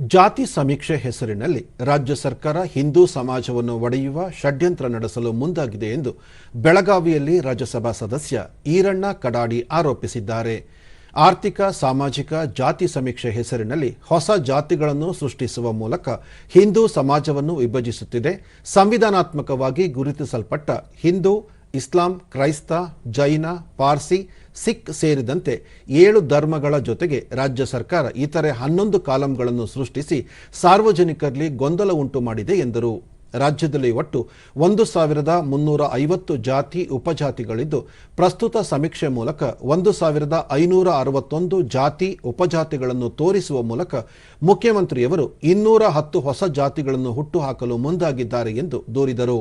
ಜಾತಿ ಸಮೀಕ್ಷೆ ಹೆಸರಿನಲ್ಲಿ ರಾಜ್ಯ ಸರ್ಕಾರ ಹಿಂದೂ ಸಮಾಜವನ್ನು ಒಡೆಯುವ ಷಡ್ಯಂತ್ರ ನಡೆಸಲು ಮುಂದಾಗಿದೆ ಎಂದು ಬೆಳಗಾವಿಯಲ್ಲಿ ರಾಜ್ಯಸಭಾ ಸದಸ್ಯ ಈರಣ್ಣ ಕಡಾಡಿ ಆರೋಪಿಸಿದ್ದಾರೆ. ಆರ್ಥಿಕ, ಸಾಮಾಜಿಕ, ಜಾತಿ ಸಮೀಕ್ಷೆ ಹೆಸರಿನಲ್ಲಿ ಹೊಸ ಜಾತಿಗಳನ್ನು ಸೃಷ್ಟಿಸುವ ಮೂಲಕ ಹಿಂದೂ ಸಮಾಜವನ್ನು ವಿಭಜಿಸುತ್ತಿದೆ. ಸಂವಿಧಾನಾತ್ಮಕವಾಗಿ ಗುರುತಿಸಲ್ಪಟ್ಟ ಹಿಂದೂ ಇಸ್ಲಾಂ, ಕ್ರೈಸ್ತ, ಜೈನ, ಪಾರ್ಸಿ, ಸಿಖ್ ಸೇರಿದಂತೆ ಏಳು ಧರ್ಮಗಳ ಜೊತೆಗೆ ರಾಜ್ಯ ಸರ್ಕಾರ ಇತರೆ ಹನ್ನೊಂದು ಕಾಲಂಗಳನ್ನು ಸೃಷ್ಟಿಸಿ ಸಾರ್ವಜನಿಕರಲ್ಲಿ ಗೊಂದಲ ಉಂಟು ಮಾಡಿದೆ ಎಂದರು. ರಾಜ್ಯದಲ್ಲಿ ಒಟ್ಟು ಒಂದು ಸಾವಿರದ ಮುನ್ನೂರ ಐವತ್ತು ಜಾತಿ ಉಪಜಾತಿಗಳಿದ್ದು, ಪ್ರಸ್ತುತ ಸಮೀಕ್ಷೆ ಮೂಲಕ ಒಂದು ಸಾವಿರದ ಐನೂರ ಅರವತ್ತೊಂದು ಜಾತಿ ಉಪಜಾತಿಗಳನ್ನು ತೋರಿಸುವ ಮೂಲಕ ಮುಖ್ಯಮಂತ್ರಿಯವರು ಇನ್ನೂರ ಹತ್ತು ಹೊಸ ಜಾತಿಗಳನ್ನು ಹುಟ್ಟುಹಾಕಲು ಮುಂದಾಗಿದ್ದಾರೆ ಎಂದು ದೂರಿದರು.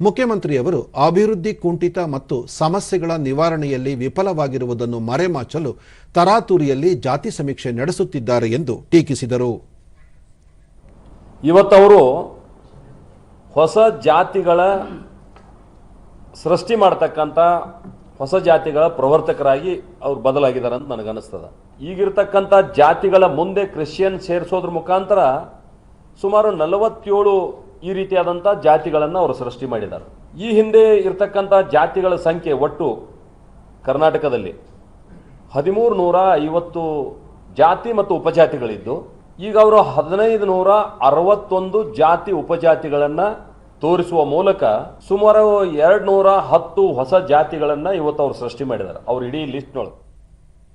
ಮುಖ್ಯಮಂತ್ರಿಯವರು ಅಭಿವೃದ್ಧಿ ಕುಂಠಿತ ಮತ್ತು ಸಮಸ್ಯೆಗಳ ನಿವಾರಣೆಯಲ್ಲಿ ವಿಫಲವಾಗಿರುವುದನ್ನು ಮರೆಮಾಚಲು ತರಾತುರಿಯಲ್ಲಿ ಜಾತಿ ಸಮೀಕ್ಷೆ ನಡೆಸುತ್ತಿದ್ದಾರೆ ಎಂದು ಟೀಕಿಸಿದರು. ಇವತ್ತವರು ಹೊಸ ಜಾತಿಗಳ ಸೃಷ್ಟಿ ಮಾಡ್ತಕ್ಕಂಥ ಹೊಸ ಜಾತಿಗಳ ಪ್ರವರ್ತಕರಾಗಿ ಅವ್ರು ಬದಲಾಗಿದ್ದಾರೆ ಅಂತ ನನಗನ್ನಿಸ್ತದೆ. ಈಗಿರ್ತಕ್ಕಂಥ ಜಾತಿಗಳ ಮುಂದೆ ಕ್ರಿಶ್ಚಿಯನ್ ಸೇರಿಸೋದ್ರ ಮುಖಾಂತರ ಸುಮಾರು ನಲವತ್ತೇಳು ಈ ರೀತಿಯಾದಂಥ ಜಾತಿಗಳನ್ನು ಅವರು ಸೃಷ್ಟಿ ಮಾಡಿದ್ದಾರೆ. ಈ ಹಿಂದೆ ಇರತಕ್ಕಂಥ ಜಾತಿಗಳ ಸಂಖ್ಯೆ ಒಟ್ಟು ಕರ್ನಾಟಕದಲ್ಲಿ ಹದಿಮೂರು ನೂರ ಐವತ್ತು ಜಾತಿ ಮತ್ತು ಉಪಜಾತಿಗಳಿದ್ದು, ಈಗ ಅವರು ಹದಿನೈದು ನೂರ ಅರವತ್ತೊಂದು ಜಾತಿ ಉಪಜಾತಿಗಳನ್ನು ತೋರಿಸುವ ಮೂಲಕ ಸುಮಾರು ಎರಡು ನೂರ ಹತ್ತು ಹೊಸ ಜಾತಿಗಳನ್ನು ಇವತ್ತು ಅವ್ರು ಸೃಷ್ಟಿ ಮಾಡಿದ್ದಾರೆ. ಅವ್ರ ಇಡೀ ಲಿಸ್ಟ್ನೊಳಗೆ